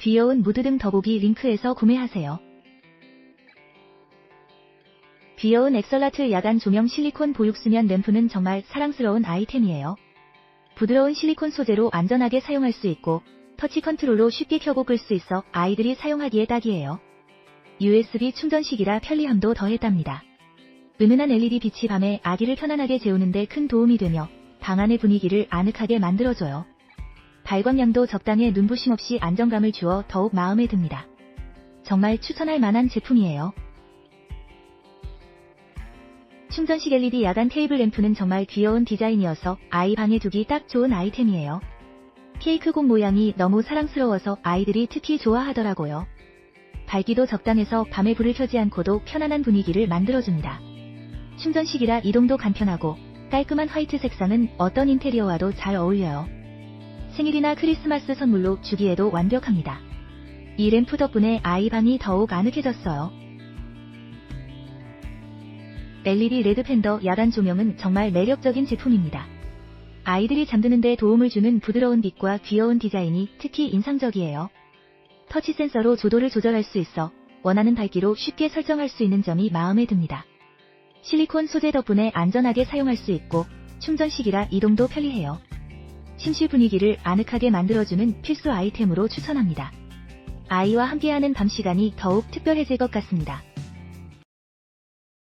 귀여운 무드 등 더보기 링크에서 구매하세요. 귀여운 엑설라트 야간 조명 실리콘 보육수면 램프는 정말 사랑스러운 아이템이에요. 부드러운 실리콘 소재로 안전하게 사용할 수 있고 터치 컨트롤로 쉽게 켜고 끌 수 있어 아이들이 사용하기에 딱이에요. USB 충전식이라 편리함도 더했답니다. 은은한 LED 빛이 밤에 아기를 편안하게 재우는데 큰 도움이 되며 방 안의 분위기를 아늑하게 만들어줘요. 발광량도 적당해 눈부심 없이 안정감을 주어 더욱 마음에 듭니다. 정말 추천할 만한 제품이에요. 충전식 LED 야간 테이블 램프는 정말 귀여운 디자인이어서 아이 방에 두기 딱 좋은 아이템이에요. 케이크 공 모양이 너무 사랑스러워서 아이들이 특히 좋아하더라고요. 밝기도 적당해서 밤에 불을 켜지 않고도 편안한 분위기를 만들어줍니다. 충전식이라 이동도 간편하고 깔끔한 화이트 색상은 어떤 인테리어와도 잘 어울려요. 생일이나 크리스마스 선물로 주기에도 완벽합니다. 이 램프 덕분에 아이 방이 더욱 아늑해졌어요. LED 레드 팬더 야간 조명은 정말 매력적인 제품입니다. 아이들이 잠드는데 도움을 주는 부드러운 빛과 귀여운 디자인이 특히 인상적이에요. 터치 센서로 조도를 조절할 수 있어 원하는 밝기로 쉽게 설정할 수 있는 점이 마음에 듭니다. 실리콘 소재 덕분에 안전하게 사용할 수 있고 충전식이라 이동도 편리해요. 침실 분위기를 아늑하게 만들어주는 필수 아이템으로 추천합니다. 아이와 함께하는 밤 시간이 더욱 특별해질 것 같습니다.